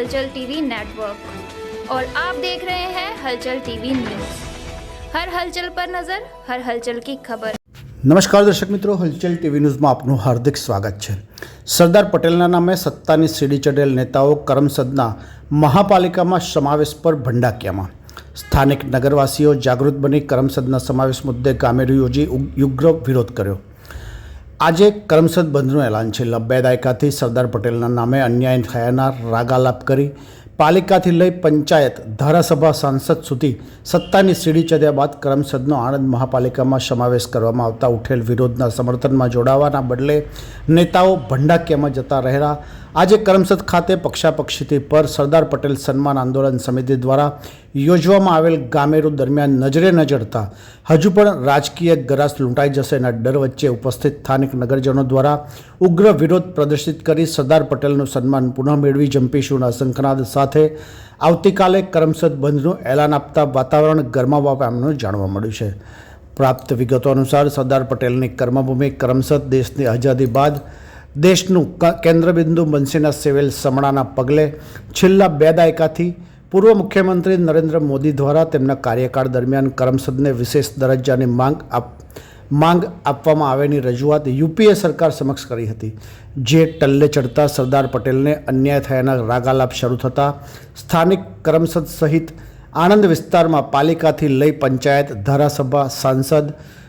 हलचल TV network और आप देख रहे हैं हलचल टीवी न्यूज हर हलचल पर नजर हर हलचल की खबर નમસ્કાર દર્શક મિત્રો હલચલ ટીવી ન્યૂઝમાં આપનું હાર્દિક સ્વાગત છે સરદાર પટેલના નામે સત્તાની સીડી ચડેલ નેતાઓ કરમસદના મહાપાલિકામાં સમાવેશ પર ભંડાક્યામાં સ્થાનિક નગરવાસીઓ જાગૃત બની કરમસદના સમાવેશ મુદ્દે કામેરી યોજી ઉગ- યુગ્ર વિરોધ કર્યો આજે કરમસદ બંધનું એલાન છે. બે દાયકાથી સરદાર પટેલના નામે અન્યાય થયાના રાગાલાપ કરી પાલિકાથી લઈ પંચાયત, ધારાસભા સાંસદ સુધી સત્તાની સીડી ચડ્યા બાદ કરમસદનો આણંદ મહાપાલિકામાં સમાવેશ કરવામાં આવતા ઉઠેલ વિરોધના સમર્થનમાં જોડાવાના બદલે નેતાઓ ભંડાક્યામાં જતા રહેલા આજે કરમસદ ખાતે પક્ષાપક્ષીથી પર સરદાર પટેલ સન્માન આંદોલન સમિતિ દ્વારા યોજવામાં આવેલ ગામેરું દરમિયાન નજરે નજરતા હજુ પણ રાજકીય ગરાસ લૂંટાઈ જશે એના ડર વચ્ચે ઉપસ્થિત સ્થાનિક નગરજનો દ્વારા ઉગ્ર વિરોધ પ્રદર્શિત કરી સરદાર પટેલનું સન્માન પુનઃ મેળવી જંપીશુના શંખનાદ સાથે આવતીકાલે કરમસદ બંધનું એલાન આપતા વાતાવરણ ગરમાવા પામનું જાણવા મળ્યું છે. પ્રાપ્ત વિગતો અનુસાર સરદાર પટેલની કર્મભૂમિ કરમસદ દેશની આઝાદી બાદ દેશનું કેન્દ્રબિંદુ બંસીના સેવેલ સમણાના પગલે. છેલ્લા બે દાયકાથી પૂર્વ મુખ્યમંત્રી નરેન્દ્ર મોદી દ્વારા તેમના કાર્યકાળ દરમિયાન કરમસદને વિશેષ દરજ્જાની માંગ આપ, માંગ આપવામાં આવેની રજૂઆત યુપીએ સરકાર સમક્ષ કરી હતી. જે ટલ્લે ચડતા સરદાર પટેલને અન્યાય થયાના રાગાલાપ શરૂ થતાં સ્થાનિક કરમસદ સહિત આણંદ વિસ્તારમાં પાલિકાથી લઈ પંચાયત, ધારાસભા, સાંસદ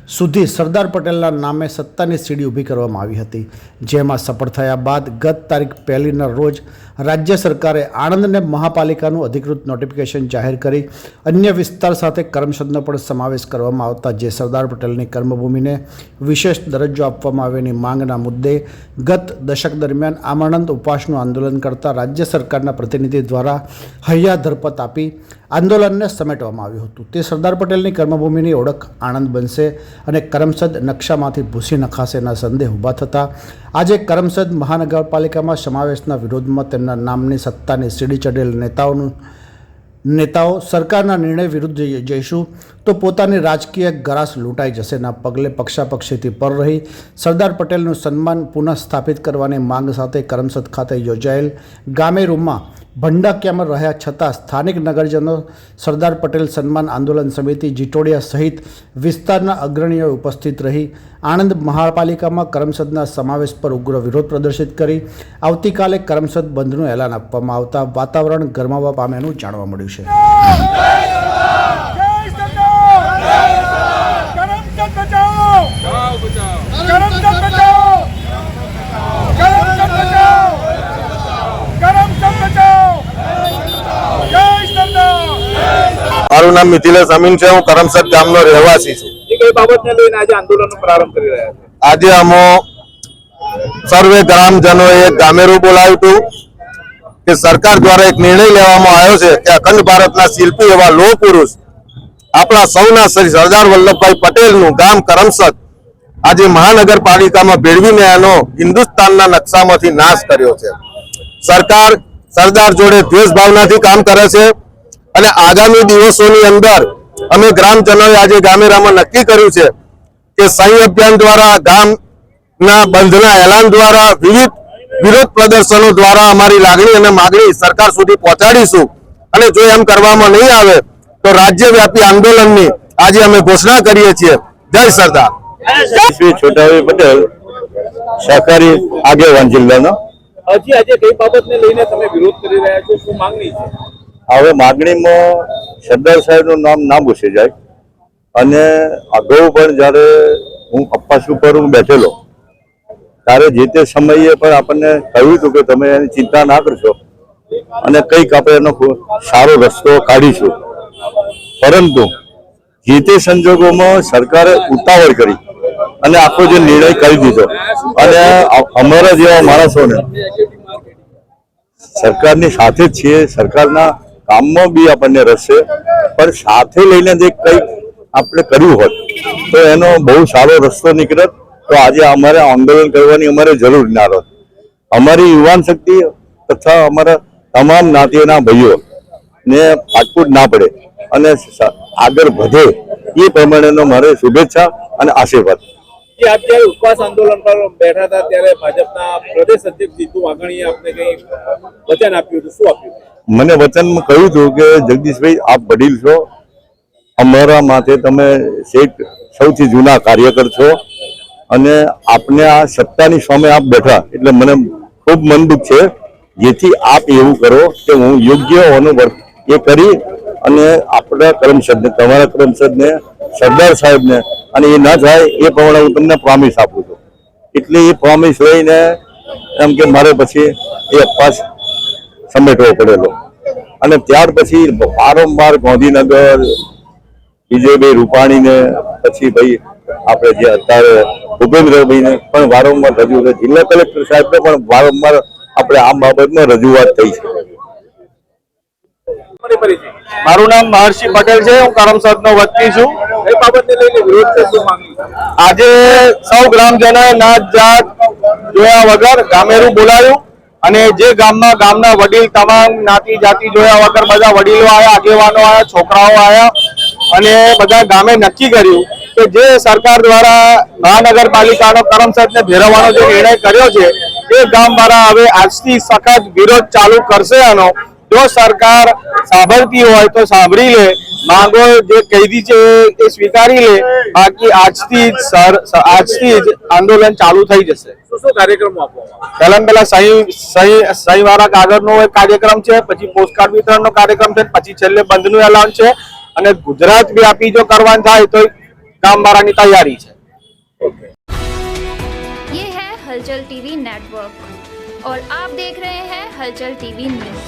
સુધી સરદાર પટેલના નામે સત્તાની સીડી ઊભી કરવામાં આવી હતી. જેમાં સફળ થયા બાદ ગત તારીખ પહેલીના રોજ રાજ્ય સરકારે આણંદને મહાપાલિકાનું અધિકૃત નોટિફિકેશન જાહેર કરી અન્ય વિસ્તાર સાથે કરમસદનો પણ સમાવેશ કરવામાં આવતા જે સરદાર પટેલની કર્મભૂમિને વિશેષ દરજ્જો આપવામાં આવેની માંગના મુદ્દે ગત દશક દરમિયાન આમણંદ ઉપવાસનું આંદોલન કરતા રાજ્ય સરકારના પ્રતિનિધિ દ્વારા હૈયા ધરપત આપી આંદોલનને સમેટવામાં આવ્યું હતું. તે સરદાર પટેલની કર્મભૂમિની ઓળખ આણંદ બનશે અને કરમસદ નકશામાંથી ભૂસી નખાશેના સંદેહ ઊભા થતાં. આજે કરમસદ મહાનગરપાલિકામાં સમાવેશના વિરોધમાં તેમના નામની સત્તાની સીડી ચડેલ નેતાઓનું નેતાઓ સરકારના નિર્ણય વિરુદ્ધ જઈશું તો પોતાની રાજકીય ગરાસ લૂંટાઈ જશેના પગલે પક્ષાપક્ષીથી પર રહી સરદાર પટેલનું સન્માન પુનઃ સ્થાપિત કરવાની માંગ સાથે કરમસદ ખાતે યોજાયેલ ગામે રૂમમાં ભંડાક્યામાં રહ્યા છતાં સ્થાનિક નગરજનો સરદાર પટેલ સન્માન આંદોલન સમિતિ જીટોડિયા સહિત વિસ્તારના અગ્રણીઓ ઉપસ્થિત રહી. આણંદ મહાપાલિકામાં કરમસદના સમાવેશ પર ઉગ્ર વિરોધ પ્રદર્શિત કરી. આવતીકાલે કરમસદ બંધનું એલાન આપવામાં આવતા વાતાવરણ ગરમાવા પામ્યાનું જાણવા મળ્યું છે. મારું નામ મિથિલેશ અમીન છે હું કરમસદ ગામનો રહેવાસી છું. આજે અમો સર્વે ગ્રામજનોએ એક ગામેરું બોલાવ્યું હતું કે સરકાર દ્વારા એક નિર્ણય લેવામાં આવ્યો છે કે અખંડ ભારતના શિલ્પી એવા લોહ પુરુષ આપણા સૌના શ્રી સરદાર વલ્લભભાઈ પટેલનું ગામ કરમસદ આજે મહાનગરપાલિકામાં ભેળવીને એનો હિન્દુસ્તાનના નકશામાંથી નાશ કર્યો છે. સરકાર સરદાર જોડે દ્વેષ ભાવનાથી કામ કરે છે. અને આગામી દિવસોની અંદર અમે ગ્રામજનોએ આજે ગામેરામાં નક્કી કર્યું છે કે સહી અભિયાન દ્વારા ગામના બંધના એલાન દ્વારા વિવિધ વિરોધ પ્રદર્શનો દ્વારા અમારી લાગણી અને માગણી સરકાર સુધી પહોંચાડીશું. અને જો એમ કરવામાં નહીં આવે તો રાજ્યવ્યાપી આંદોલનની આજે અમે ઘોષણા કરીએ છીએ. જય સરદાર. શ્રી છોટાભાઈ પટેલ સહકારી આગેવાન જિલ્લાનો. હજી આજે કઈ બાબતને લઈને તમે વિરોધ કરી રહ્યા છો? શું માંગણી છે? હવે માગણીમાં સરદાર સાહેબનું નામ ના ઘૂસી જાય અને અગાઉ પણ જ્યારે હું અપાસ ઉપર હું બેઠેલો, ત્યારે જે તે સમયે પણ આપણને કહ્યું હતું કે તમે એની ચિંતા ના કરશો અને કંઈક આપણે એનો સારો રસ્તો કાઢીશું. પરંતુ જે તે સંજોગોમાં સરકારે ઉતાવળ કરી અને આખો જે નિર્ણય કરી દીધો. અને અમારા જેવા માણસોને સરકારની સાથે જ છીએ, સરકારના કામમાં બી આપણને રસ છે, પણ સાથે લઈને જે કંઈક આપણે કર્યું હોત, તો એનો બહુ સારો રસ્તો નીકળત. તો આજે અમારે આંદોલન કરવાની અમારે જરૂર ના રહત અમારી યુવાન શક્તિ તથા અમારા તમામ નાતીઓના ભાઈઓ ને ફાટફૂટ ના પડે અને આગળ વધે એ પ્રમાણેનો મારે શુભેચ્છા અને આશીર્વાદ. કે આપ ઉપવાસ આંદોલન પર બેઠા હતા, ત્યારે ભાજપના પ્રદેશ અધ્યક્ષ જીતુ વાઘાણીએ આપને કઈ વચન આપ્યું હતું? શું આપ્યું? મને વચનમાં કહ્યું હતું કે, જગદીશભાઈ, આપ વડીલ છો. અમારા માટે તમે શેઠ સૌથી જૂના કાર્યકર છો અને આપને આ સત્તાની સામે આપ બેઠા. એટલે મને ખૂબ મન દુઃખ છે. જેથી આપ એવું કરો કે હું યોગ્ય હોવાનું એ કરી અને આપણા કરમસદને, તમારા કરમસદને, સરદાર સાહેબને, અને એ ના થાય એ પ્રમાણે હું તમને પ્રોમિસ આપું છું. એટલે એ પ્રોમિસ લઈને એમ કે મારે પછી એ અપવાસ સમેટવો પડેલો. અને ત્યાર પછી વારંવાર ગાંધીનગર વિજયભાઈ રૂપાણીને પછી ભાઈ આપણે જે અત્યારે ભૂપેન્દ્રભાઈને પણ વારંવાર રજૂ જિલ્લા કલેક્ટર સાહેબને પણ વારંવાર આપણે આ બાબતમાં રજૂઆત થઈ છે. મારું નામ મહર્ષિ પટેલ છે હું કરમસદ નો વતની છું. એ બાબતને લઈને વિરોધ છે શું માંગણી આજે સૌ ગ્રામજનોએ નાત જાત જોયા વગર ગામેરું બોલાયું. અને જે ગામમાં ગામના વડીલ તમામ નાતી જાતિ જોયા વગર બધા વડીલો આવ્યા આગેવાનો આવ્યા છોકરાઓ આવ્યા અને બધા ગામે નક્કી કર્યું કે જે સરકાર દ્વારા મહાનગરપાલિકાનો કરમસદને ભેરવવાનો જે નિર્ણય કર્યો છે, એ ગામ દ્વારા હવે આજથી સખત વિરોધ ચાલુ કરશે આનો. જો સરકાર સાંભળતી હોય તો સાંભળી લે માંગો જે કહીદી છે એ સ્વીકારી લે બાકી આજથી જ સર આજથી જ આંદોલન ચાલુ થઈ જશે શું શું કાર્યક્રમો આપવામાં આવે? પહેલા પહેલા સહી સહી સહી વાળા કાગળનો એક કાર્યક્રમ છે પછી પોસ્ટકાર્ડ વિતરણનો કાર્યક્રમ છે પછી છેલ્લે બંધનું એલાન છે અને ગુજરાત વ્યાપી જો કરવાનું થાય તો ગામ વાળાની તૈયારી છે ये है हलचल टीवी नेटवर्क और आप देख रहे हैं हलचल टीवी न्यूज